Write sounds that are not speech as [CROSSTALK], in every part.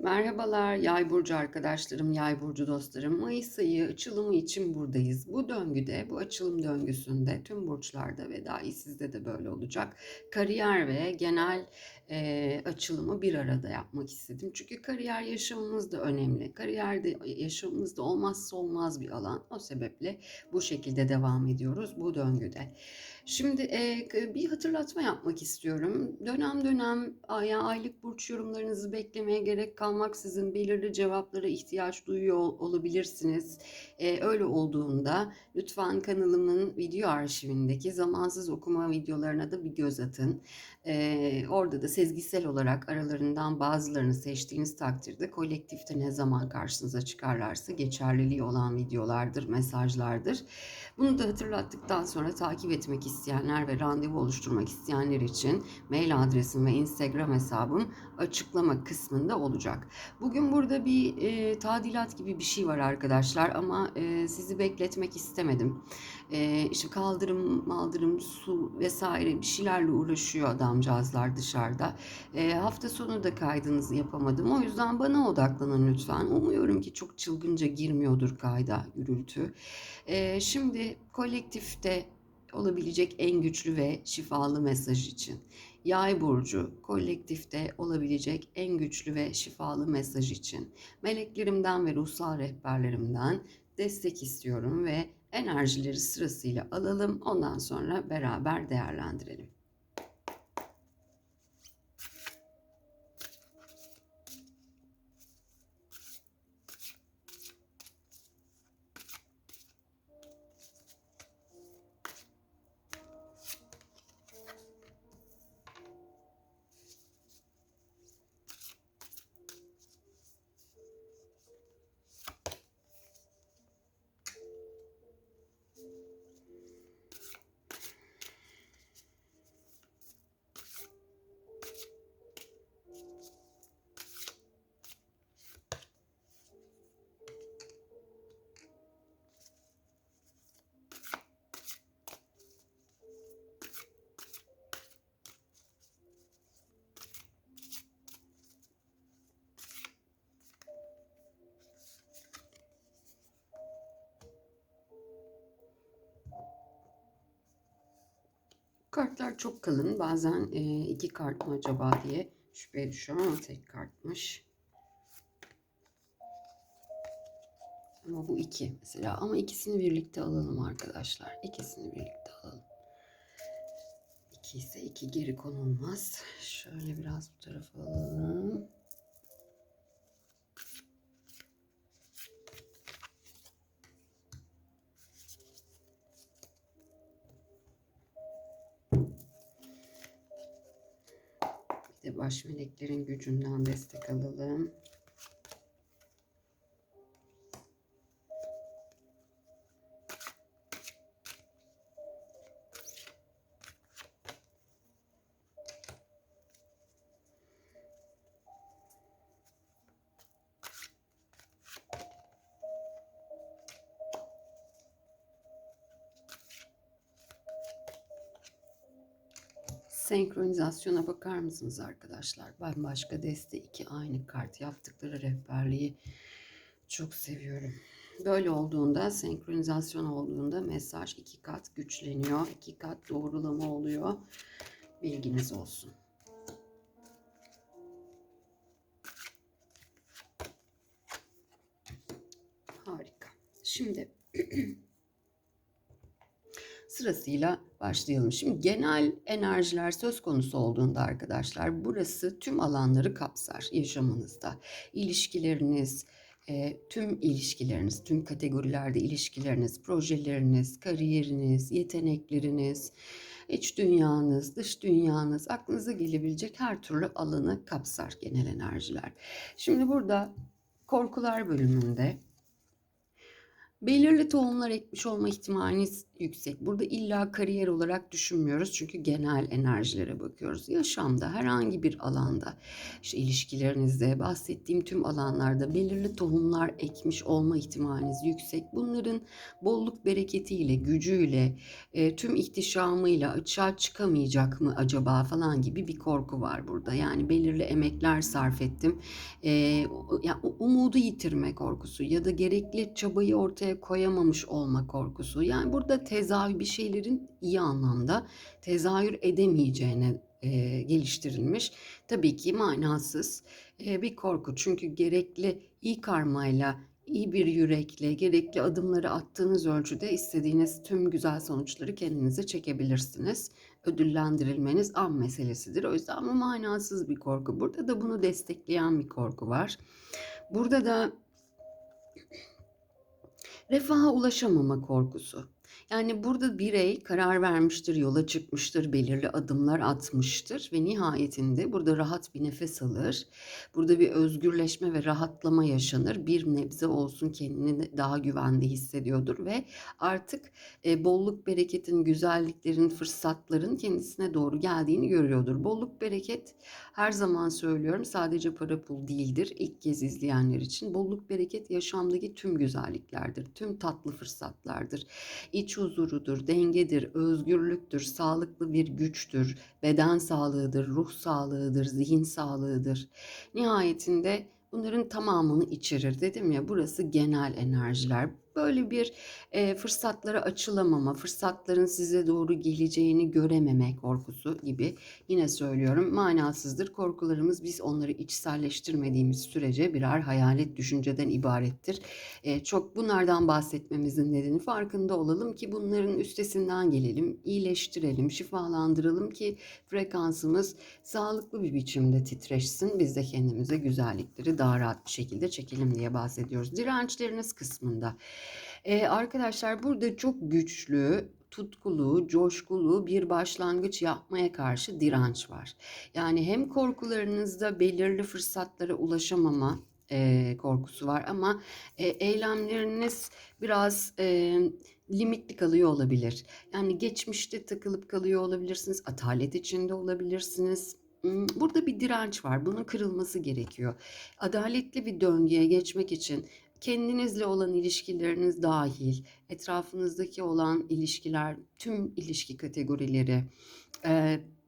Merhabalar Yay burcu arkadaşlarım, Yay burcu dostlarım. Mayıs ayı açılımı için buradayız. Bu döngüde, bu açılım döngüsünde tüm burçlarda ve dahi sizde de böyle olacak. Kariyer ve genel e, açılımı bir arada yapmak istedim. Çünkü kariyer yaşamımız da önemli. Kariyer de yaşamımızda olmazsa olmaz bir alan. O sebeple bu şekilde devam ediyoruz bu döngüde. Şimdi e, bir hatırlatma yapmak istiyorum. Dönem dönem ya aylık burç yorumlarınızı beklemeye gerek kalmaksızın belirli cevaplara ihtiyaç duyuyor olabilirsiniz. E, öyle olduğunda lütfen kanalımın video arşivindeki zamansız okuma videolarına da bir göz atın. E, orada da sezgisel olarak aralarından bazılarını seçtiğiniz takdirde kolektifte ne zaman karşınıza çıkarlarsa geçerliliği olan videolardır, mesajlardır. Bunu da hatırlattıktan sonra takip etmek isteyenler ve randevu oluşturmak isteyenler için mail adresim ve Instagram hesabım açıklama kısmında olacak. Bugün burada bir e, tadilat gibi bir şey var arkadaşlar ama e, sizi bekletmek istemedim. E, işte kaldırım, maldırım, su vesaire bir şeylerle uğraşıyor adamcağızlar dışarıda. E, hafta sonu da kaydınızı yapamadım. O yüzden bana odaklanın lütfen. Umuyorum ki çok çılgınca girmiyordur kayda gürültü. E, şimdi kolektifte olabilecek en güçlü ve şifalı mesaj için. Yay burcu kolektifte olabilecek en güçlü ve şifalı mesaj için meleklerimden ve ruhsal rehberlerimden destek istiyorum ve enerjileri sırasıyla alalım. Ondan sonra beraber değerlendirelim. Kartlar çok kalın. Bazen e, iki kart mı acaba diye şüpheye düşüyorum ama tek kartmış. Ama bu iki mesela. Ama ikisini birlikte alalım arkadaşlar. İkisini birlikte alalım. İki ise iki geri konulmaz. Şöyle biraz bu tarafa alalım. Baş meleklerin gücünden destek alalım. Senkronizasyona bakar mısınız arkadaşlar? Ben başka deste iki aynı kart yaptıkları rehberliği çok seviyorum. Böyle olduğunda, senkronizasyon olduğunda mesaj iki kat güçleniyor. iki kat doğrulama oluyor. Bilginiz olsun. Harika. Şimdi [CLEARS THROAT] sırasıyla başlayalım. Şimdi genel enerjiler söz konusu olduğunda arkadaşlar burası tüm alanları kapsar yaşamınızda. İlişkileriniz, e, tüm ilişkileriniz, tüm kategorilerde ilişkileriniz, projeleriniz, kariyeriniz, yetenekleriniz, iç dünyanız, dış dünyanız, aklınıza gelebilecek her türlü alanı kapsar genel enerjiler. Şimdi burada korkular bölümünde belirli tohumlar ekmiş olma ihtimaliniz yüksek. Burada illa kariyer olarak düşünmüyoruz çünkü genel enerjilere bakıyoruz. Yaşamda herhangi bir alanda, işte ilişkilerinizde, bahsettiğim tüm alanlarda belirli tohumlar ekmiş olma ihtimaliniz yüksek. Bunların bolluk bereketiyle, gücüyle, e, tüm ihtişamıyla açığa çıkamayacak mı acaba falan gibi bir korku var burada. Yani belirli emekler sarf ettim. E, ya, umudu yitirme korkusu ya da gerekli çabayı ortaya koyamamış olma korkusu. Yani burada tezahür bir şeylerin iyi anlamda tezahür edemeyeceğine e, geliştirilmiş. Tabii ki manasız e, bir korku. Çünkü gerekli iyi karmayla, iyi bir yürekle, gerekli adımları attığınız ölçüde istediğiniz tüm güzel sonuçları kendinize çekebilirsiniz. Ödüllendirilmeniz an meselesidir. O yüzden bu manasız bir korku. Burada da bunu destekleyen bir korku var. Burada da [CLEARS THROAT] refaha ulaşamama korkusu. Yani burada birey karar vermiştir, yola çıkmıştır, belirli adımlar atmıştır ve nihayetinde burada rahat bir nefes alır. Burada bir özgürleşme ve rahatlama yaşanır. Bir nebze olsun kendini daha güvende hissediyordur ve artık e, bolluk bereketin, güzelliklerin, fırsatların kendisine doğru geldiğini görüyordur. Bolluk bereket her zaman söylüyorum sadece para pul değildir. İlk kez izleyenler için bolluk bereket yaşamdaki tüm güzelliklerdir, tüm tatlı fırsatlardır. İç huzurudur, dengedir, özgürlüktür, sağlıklı bir güçtür, beden sağlığıdır, ruh sağlığıdır, zihin sağlığıdır. Nihayetinde bunların tamamını içerir. Dedim ya burası genel enerjiler böyle bir e, fırsatlara açılamama, fırsatların size doğru geleceğini görememe korkusu gibi yine söylüyorum manasızdır. Korkularımız biz onları içselleştirmediğimiz sürece birer hayalet düşünceden ibarettir. E, çok bunlardan bahsetmemizin nedeni farkında olalım ki bunların üstesinden gelelim, iyileştirelim, şifalandıralım ki frekansımız sağlıklı bir biçimde titreşsin. Biz de kendimize güzellikleri daha rahat bir şekilde çekelim diye bahsediyoruz. Dirençleriniz kısmında. Ee, arkadaşlar burada çok güçlü, tutkulu, coşkulu bir başlangıç yapmaya karşı direnç var. Yani hem korkularınızda belirli fırsatlara ulaşamama e, korkusu var ama e, eylemleriniz biraz e, limitli kalıyor olabilir. Yani geçmişte takılıp kalıyor olabilirsiniz, atalet içinde olabilirsiniz. Burada bir direnç var. Bunun kırılması gerekiyor. Adaletli bir döngüye geçmek için kendinizle olan ilişkileriniz dahil, etrafınızdaki olan ilişkiler, tüm ilişki kategorileri,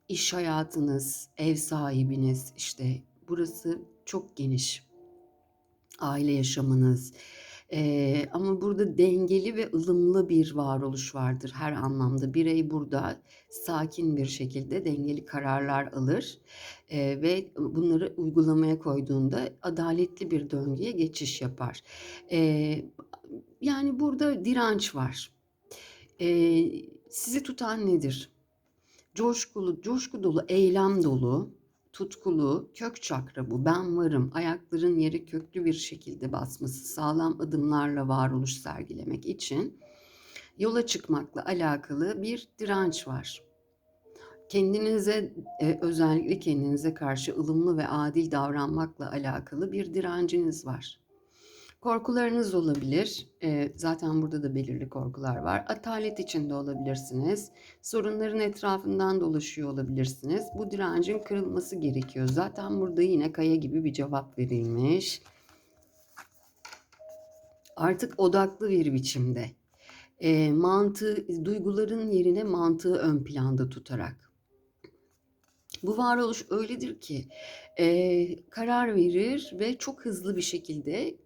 iş hayatınız, ev sahibiniz, işte burası çok geniş. Aile yaşamınız, ee, ama burada dengeli ve ılımlı bir varoluş vardır her anlamda. Birey burada sakin bir şekilde dengeli kararlar alır e, ve bunları uygulamaya koyduğunda adaletli bir döngüye geçiş yapar. E, yani burada direnç var. E, sizi tutan nedir? Coşkulu, coşku dolu, eylem dolu, tutkulu, kök çakra bu. Ben varım. Ayakların yere köklü bir şekilde basması, sağlam adımlarla varoluş sergilemek için yola çıkmakla alakalı bir direnç var. Kendinize e, özellikle kendinize karşı ılımlı ve adil davranmakla alakalı bir direnciniz var. Korkularınız olabilir. E, zaten burada da belirli korkular var. Atalet içinde olabilirsiniz. Sorunların etrafından dolaşıyor olabilirsiniz. Bu direncin kırılması gerekiyor. Zaten burada yine kaya gibi bir cevap verilmiş. Artık odaklı bir biçimde. E, mantığı, duyguların yerine mantığı ön planda tutarak. Bu varoluş öyledir ki e, karar verir ve çok hızlı bir şekilde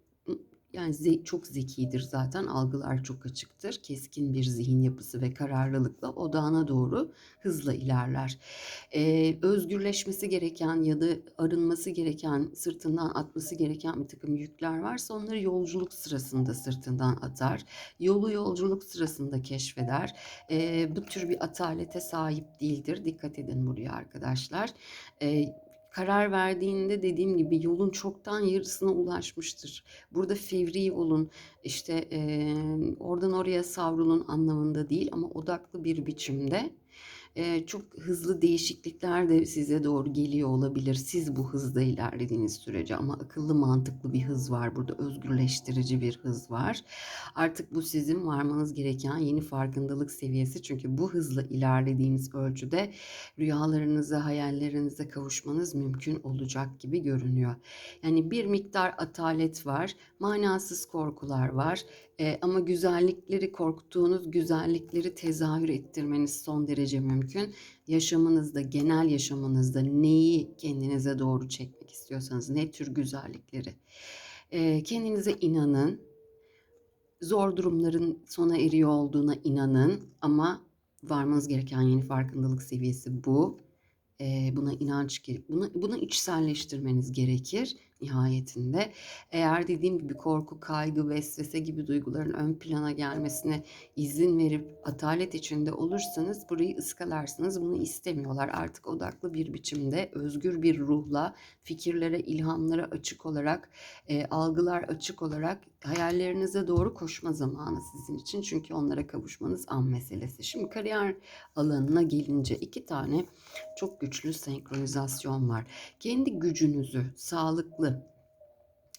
yani ze çok zekidir zaten, algılar çok açıktır. Keskin bir zihin yapısı ve kararlılıkla odağına doğru hızla ilerler. Eee, özgürleşmesi gereken ya da arınması gereken, sırtından atması gereken bir takım yükler varsa onları yolculuk sırasında sırtından atar. Yolu yolculuk sırasında keşfeder. Eee, bu tür bir atalete sahip değildir. Dikkat edin buraya arkadaşlar. Eee karar verdiğinde dediğim gibi yolun çoktan yarısına ulaşmıştır. Burada fevri olun, işte e, oradan oraya savrulun anlamında değil ama odaklı bir biçimde Çok hızlı değişiklikler de size doğru geliyor olabilir. Siz bu hızda ilerlediğiniz sürece ama akıllı mantıklı bir hız var burada. Özgürleştirici bir hız var. Artık bu sizin varmanız gereken yeni farkındalık seviyesi. Çünkü bu hızla ilerlediğiniz ölçüde rüyalarınıza, hayallerinize kavuşmanız mümkün olacak gibi görünüyor. Yani bir miktar atalet var, manasız korkular var. Eee, ama güzellikleri, korktuğunuz güzellikleri tezahür ettirmeniz son derece mümkün. Yaşamınızda, genel yaşamınızda neyi kendinize doğru çekmek istiyorsanız, ne tür güzellikleri. Eee, kendinize inanın. Zor durumların sona eriyor olduğuna inanın ama varmanız gereken yeni farkındalık seviyesi bu. Eee, buna inanç gerek, bunu, bunu içselleştirmeniz gerekir nihayetinde. Eğer dediğim gibi korku, kaygı, vesvese gibi duyguların ön plana gelmesine izin verip atalet içinde olursanız burayı ıskalarsınız. Bunu istemiyorlar. Artık odaklı bir biçimde, özgür bir ruhla, fikirlere, ilhamlara açık olarak, e, algılar açık olarak hayallerinize doğru koşma zamanı sizin için. Çünkü onlara kavuşmanız an meselesi. Şimdi kariyer alanına gelince iki tane çok güçlü senkronizasyon var. Kendi gücünüzü sağlıklı,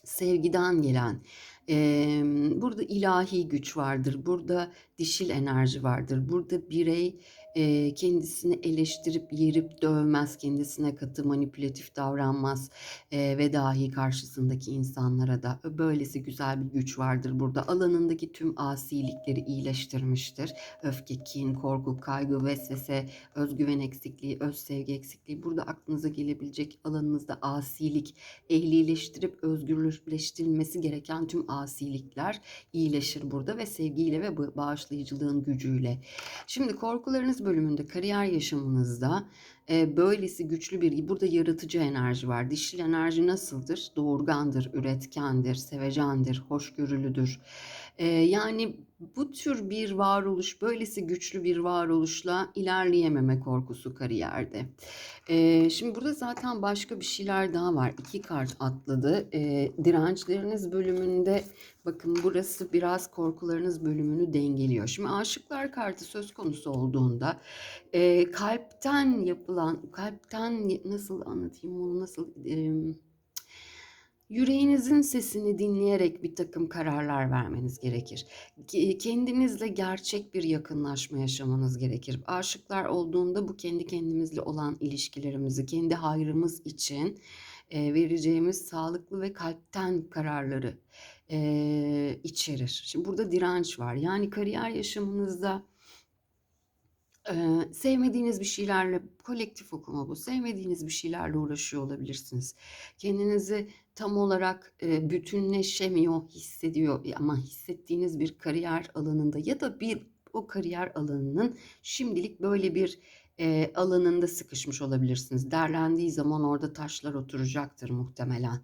sevgiden gelen, eee, burada ilahi güç vardır, burada dişil enerji vardır, burada birey eee, kendisini eleştirip yerip dövmez, kendisine katı manipülatif davranmaz eee, ve dahi karşısındaki insanlara da böylesi güzel bir güç vardır burada. Alanındaki tüm asilikleri iyileştirmiştir. Öfke, kin, korku, kaygı, vesvese, özgüven eksikliği, öz sevgi eksikliği burada aklınıza gelebilecek alanınızda asilik, ehlileştirip özgürleştirilmesi gereken tüm asilikler iyileşir burada ve sevgiyle ve ba- bağışlayıcılığın gücüyle. Şimdi korkularınız bölümünde kariyer yaşamınızda e, böylesi güçlü bir burada yaratıcı enerji var. Dişil enerji nasıldır? Doğurgandır, üretkendir, sevecendir, hoşgörülüdür. E, yani bu tür bir varoluş, böylesi güçlü bir varoluşla ilerleyememe korkusu kariyerde. Ee, şimdi burada zaten başka bir şeyler daha var. İki kart atladı. Ee, dirençleriniz bölümünde bakın burası biraz korkularınız bölümünü dengeliyor. Şimdi aşıklar kartı söz konusu olduğunda e, kalpten yapılan, kalpten nasıl anlatayım bunu nasıl... e, Yüreğinizin sesini dinleyerek bir takım kararlar vermeniz gerekir. Ke- Kendinizle gerçek bir yakınlaşma yaşamanız gerekir. Aşıklar olduğunda bu kendi kendimizle olan ilişkilerimizi, kendi hayrımız için e, vereceğimiz sağlıklı ve kalpten kararları e, içerir. Şimdi burada direnç var. Yani kariyer yaşamınızda Sevmediğiniz bir şeylerle kolektif okuma bu. Sevmediğiniz bir şeylerle uğraşıyor olabilirsiniz. Kendinizi tam olarak eee, bütünleşemiyor hissediyor ama hissettiğiniz bir kariyer alanında ya da bir o kariyer alanının şimdilik böyle bir alanında sıkışmış olabilirsiniz. Derlendiği zaman orada taşlar oturacaktır muhtemelen.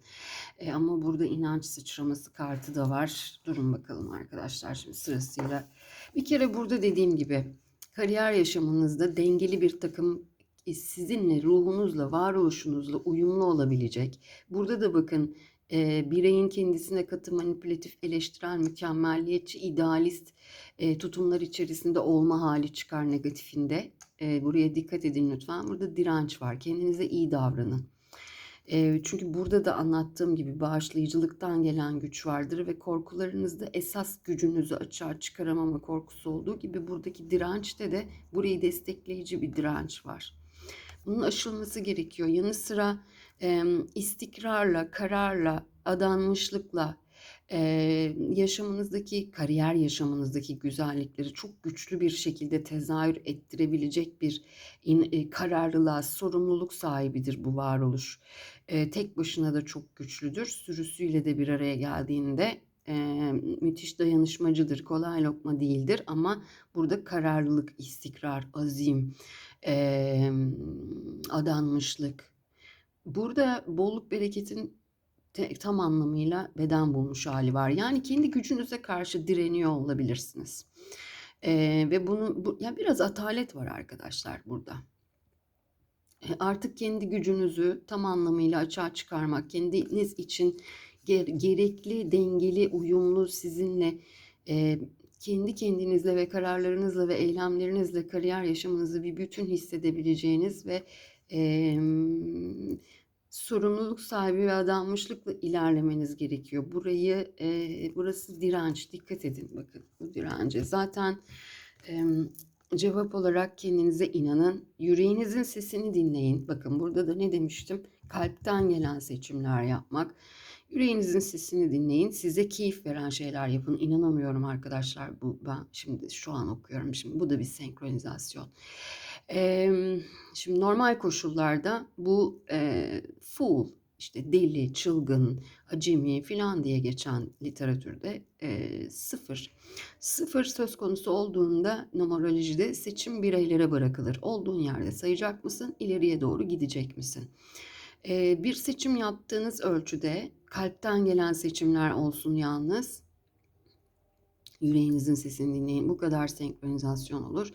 E, ama burada inanç sıçraması kartı da var. Durun bakalım arkadaşlar şimdi sırasıyla. Bir kere burada dediğim gibi kariyer yaşamınızda dengeli bir takım e, sizinle, ruhunuzla, varoluşunuzla uyumlu olabilecek. Burada da bakın e, bireyin kendisine katı manipülatif, eleştirel, mükemmelliyetçi, idealist e, tutumlar içerisinde olma hali çıkar negatifinde. E, buraya dikkat edin lütfen. Burada direnç var. Kendinize iyi davranın. Eee, çünkü burada da anlattığım gibi bağışlayıcılıktan gelen güç vardır ve korkularınızda esas gücünüzü açığa çıkaramama korkusu olduğu gibi buradaki dirençte de burayı destekleyici bir direnç var. Bunun aşılması gerekiyor. Yanı sıra em, istikrarla, kararla, adanmışlıkla eee, yaşamınızdaki, kariyer yaşamınızdaki güzellikleri çok güçlü bir şekilde tezahür ettirebilecek bir in- e, kararlılığa, sorumluluk sahibidir bu varoluş. Eee, tek başına da çok güçlüdür. Sürüsüyle de bir araya geldiğinde eee, müthiş dayanışmacıdır. Kolay lokma değildir ama burada kararlılık, istikrar, azim, eee, adanmışlık. Burada bolluk bereketin te- tam anlamıyla beden bulmuş hali var. Yani kendi gücünüze karşı direniyor olabilirsiniz. Eee, ve bunu bu, ya biraz atalet var arkadaşlar burada. E, Artık kendi gücünüzü tam anlamıyla açığa çıkarmak, kendiniz için ger- gerekli, dengeli, uyumlu sizinle e, kendi kendinizle ve kararlarınızla ve eylemlerinizle kariyer yaşamınızı bir bütün hissedebileceğiniz ve em, sorumluluk sahibi ve adanmışlıkla ilerlemeniz gerekiyor. Burayı, e, burası direnç. Dikkat edin bakın bu dirence. Zaten em, cevap olarak kendinize inanın. Yüreğinizin sesini dinleyin. Bakın burada da ne demiştim? Kalpten gelen seçimler yapmak. Yüreğinizin sesini dinleyin. Size keyif veren şeyler yapın. İnanamıyorum arkadaşlar. Bu ben şimdi şu an okuyorum. Şimdi bu da bir senkronizasyon. Eee, şimdi normal koşullarda bu eee, fool, işte deli, çılgın, acemi filan diye geçen literatürde eee, sıfır. Sıfır söz konusu olduğunda numerolojide seçim bireylere bırakılır. Olduğun yerde sayacak mısın, ileriye doğru gidecek misin? Eee, bir seçim yaptığınız ölçüde kalpten gelen seçimler olsun yalnız. Yüreğinizin sesini dinleyin. Bu kadar senkronizasyon olur.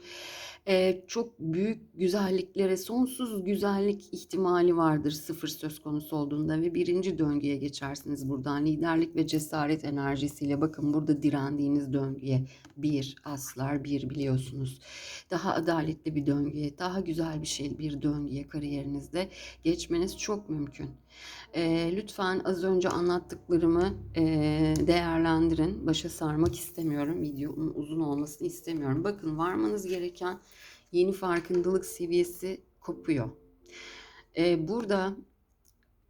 Ee, çok büyük güzelliklere, sonsuz güzellik ihtimali vardır sıfır söz konusu olduğunda ve birinci döngüye geçersiniz buradan. Liderlik ve cesaret enerjisiyle bakın burada direndiğiniz döngüye bir aslar bir biliyorsunuz. Daha adaletli bir döngüye, daha güzel bir şey bir döngüye kariyerinizde geçmeniz çok mümkün. Ee, lütfen az önce anlattıklarımı e, değerlendirin. Başa sarmak istemiyorum. Videonun uzun olmasını istemiyorum. Bakın varmanız gereken yeni farkındalık seviyesi kopuyor. Ee, burada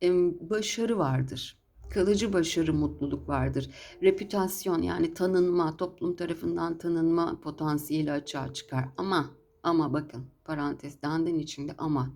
e, başarı vardır. Kalıcı başarı, mutluluk vardır. Reputasyon yani tanınma, toplum tarafından tanınma potansiyeli açığa çıkar. Ama, ama bakın parantez dandın içinde ama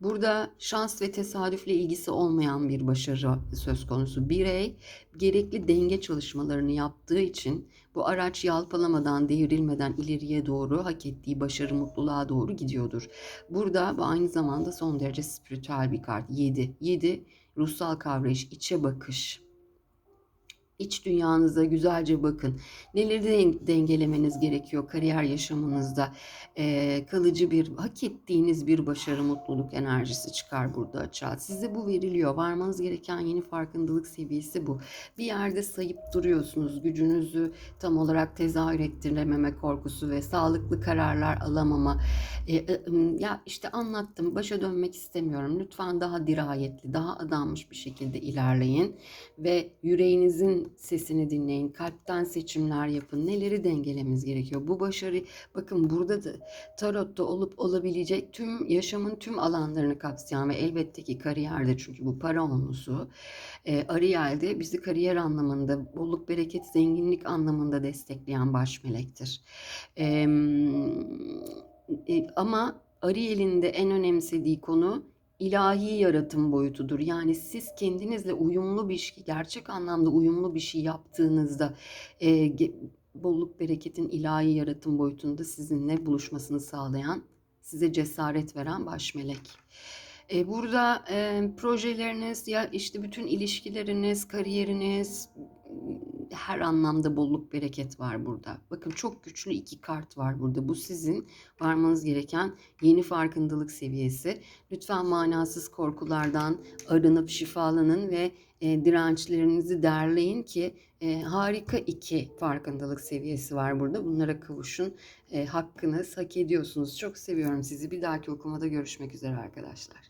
Burada şans ve tesadüfle ilgisi olmayan bir başarı söz konusu. Birey gerekli denge çalışmalarını yaptığı için bu araç yalpalamadan, devrilmeden ileriye doğru hak ettiği başarı, mutluluğa doğru gidiyordur. Burada bu aynı zamanda son derece spiritüel bir kart. 7. 7 ruhsal kavrayış, içe bakış. İç dünyanıza güzelce bakın. Neleri de dengelemeniz gerekiyor kariyer yaşamınızda. Ee, kalıcı bir, hak ettiğiniz bir başarı, mutluluk enerjisi çıkar burada açığa. Size bu veriliyor. Varmanız gereken yeni farkındalık seviyesi bu. Bir yerde sayıp duruyorsunuz. Gücünüzü tam olarak tezahür ettirememe korkusu ve sağlıklı kararlar alamama. Ee, ya işte anlattım. Başa dönmek istemiyorum. Lütfen daha dirayetli, daha adanmış bir şekilde ilerleyin. Ve yüreğinizin sesini dinleyin. Kalpten seçimler yapın. Neleri dengelememiz gerekiyor? Bu başarı bakın burada da tarotta olup olabilecek tüm yaşamın tüm alanlarını kapsayan ve elbette ki kariyerde çünkü bu para onlusu. E, Ariel'de bizi kariyer anlamında, bolluk, bereket, zenginlik anlamında destekleyen baş melektir. E, ama Ariel'in de en önemsediği konu ilahi yaratım boyutudur. Yani siz kendinizle uyumlu bir şey, gerçek anlamda uyumlu bir şey yaptığınızda e, bolluk bereketin ilahi yaratım boyutunda sizinle buluşmasını sağlayan, size cesaret veren baş melek. E, burada e, projeleriniz ya işte bütün ilişkileriniz, kariyeriniz, her anlamda bolluk bereket var burada. Bakın çok güçlü iki kart var burada. Bu sizin varmanız gereken yeni farkındalık seviyesi. Lütfen manasız korkulardan arınıp şifalanın ve e, dirençlerinizi derleyin ki e, harika iki farkındalık seviyesi var burada. Bunlara kavuşun. E, hakkınız, hak ediyorsunuz. Çok seviyorum sizi. Bir dahaki okumada görüşmek üzere arkadaşlar.